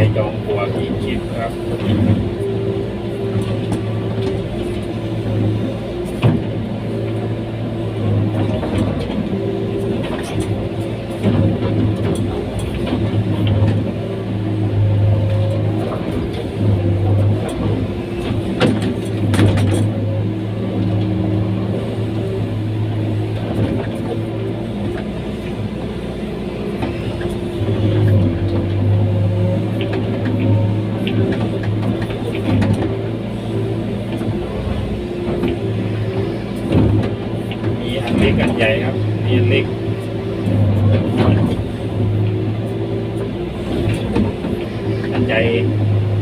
ายจองตัวกี่คิปครับ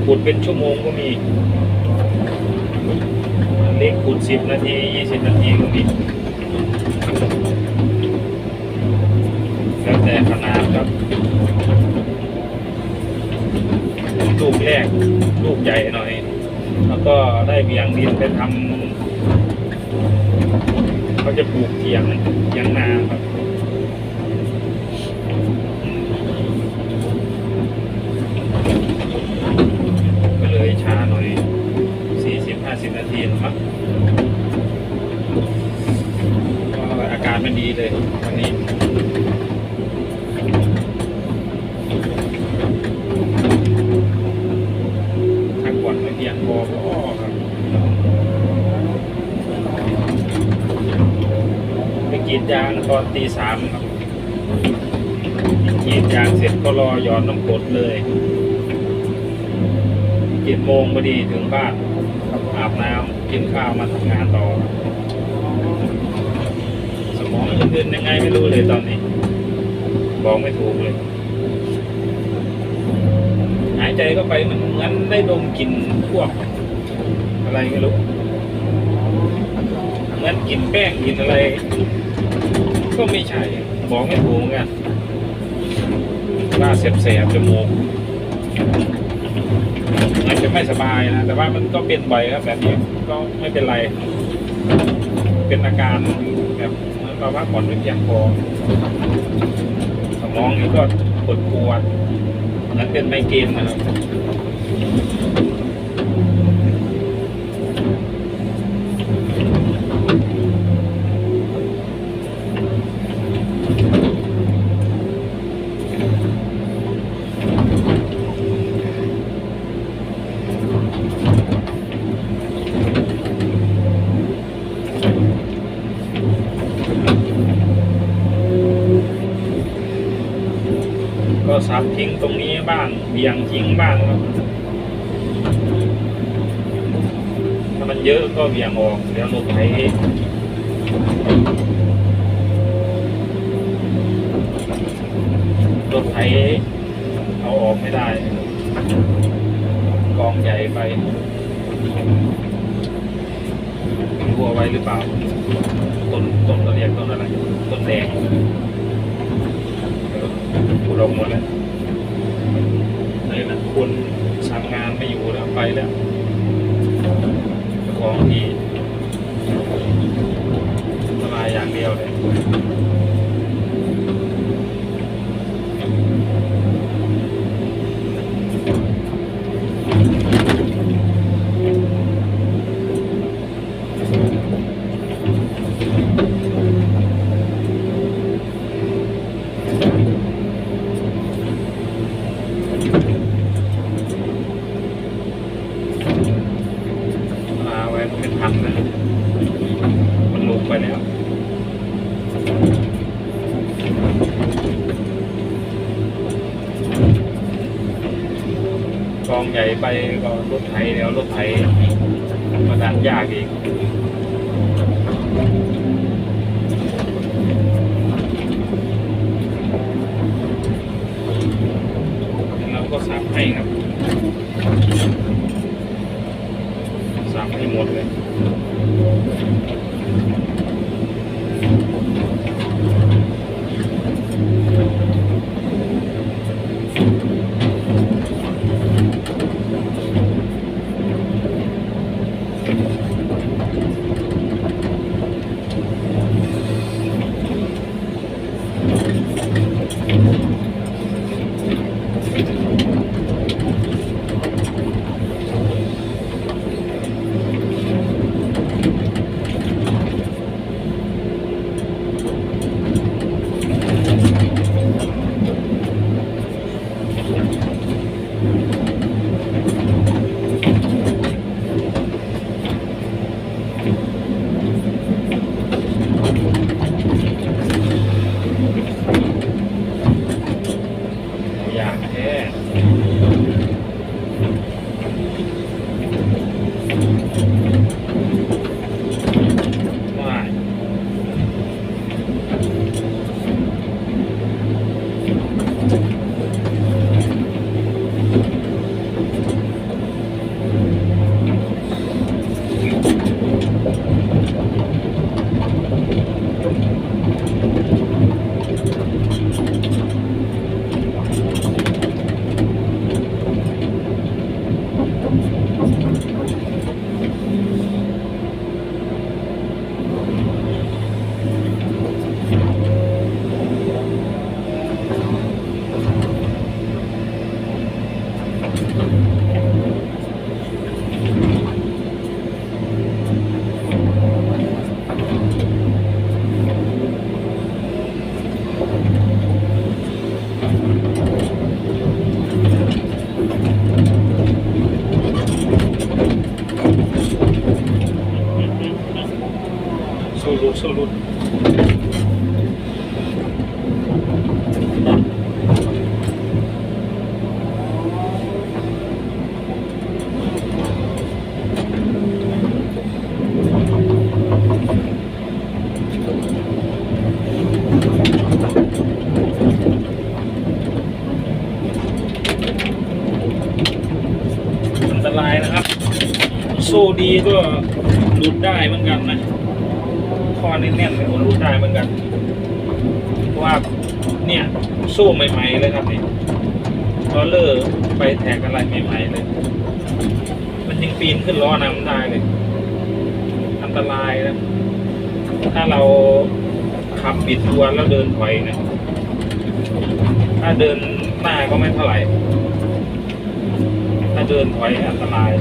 ขุดเป็นชั่วโมงก็มีอันเล็กขุดสิบนาทียี่สิบนาทีก็มีแล้วแต่ขนาดครับลูกแรกลูกใหญ่หน่อย แล้วก็ได้เบี่ยงดินไปทำเขาจะปลูกเทียงเทียงนาครับก็เลยช้าหน่อย 40-50 นาทีนะครับอาการไม่ดีเลยวันนี้พักผ่อนไม่เพียงพอก็ครับไปกรีดยางตอนตีสามครับกรีดยางเสร็จก็รอหยอดน้ำกดเลยเจ็ดโมงพอดีถึงบ้าน รับน้ำกินข้าวมาทำงานต่อ สมองอื่นยังไงไม่รู้เลยตอนนี้ บอกไม่ถูกเลย หายใจก็ไปเหมือนเหมือนได้ดมกลิ่นพวก อะไรไม่รู้เหมือนกินแป้งกินอะไร ก็ไม่ใช่บอกไม่ถูกเหมือนกันว่าเสียบๆจมูก มันจะไม่สบายนะแต่ว่ามันก็เป็นบ่อยครับแบบนี้ก็ไม่เป็นไร เป็นอาการแบบเหมือนกับว่าผ่อนไม่เพียงพอสมองนี่ก็ปวดปวดเหมือนเป็นไมเกรนนะครับับทิ้งตรงนี้บ้างเบี่ยงทิ้งบ้างครับถ้ามันเยอะก็เบี่ยงออกเดี๋ยวรถไถรถไถเอาออกไม่ได้ กองใหญ่ไปกลัวไว้หรือเปล่า ต้นต้นเขาเรียกต้นอะไร ต้นแดงกูลงหมดแล้ว เลยนะคุณทำงานไม่อยู่แล้วไปแล้วของที่สบายอย่างเดียวเลยมาไว้มันเป็นพันนะมันลงไปแล้ว กองใหญ่ ไปก็รถไถแล้วรถไถมาดันยากอีกเราก็สับให้ครับสับให้หมดเลย สรุปอันตรายนะครับ โซ่ดีก็หลุดได้เหมือนกันนะ คอแน่นๆเนี่ยก็หลุดได้เหมือนกันเพราะว่าเนี่ยโซ่ใหม่ๆเลยครับนี่รอเลอร์ไปแท็กอะไรใหม่ๆเลย มันยังปีนขึ้นล้อน้ำได้เลยอันตรายนะถ้าเราขับบิดตัวแล้วเดินถอยนะถ้าเดินหน้าก็ไม่เท่าไหร่ ถ้าเดินถอยอันตราย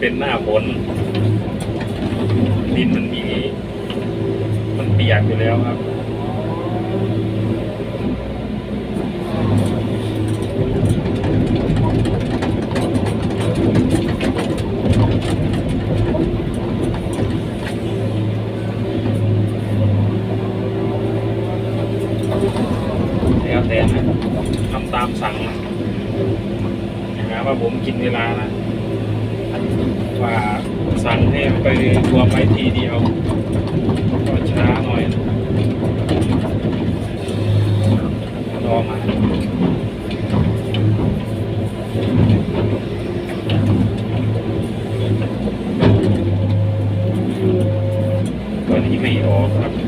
เป็นหน้าฝนดินมันมี มันเปียกอยู่แล้วครับแล้วแต่นะทำตามสั่งนะนะครับว่าผมกินเวลานะ รวมไปทีเดียวก็ช้าหน่อยรอมาตอนนี้ไม่ออกครับ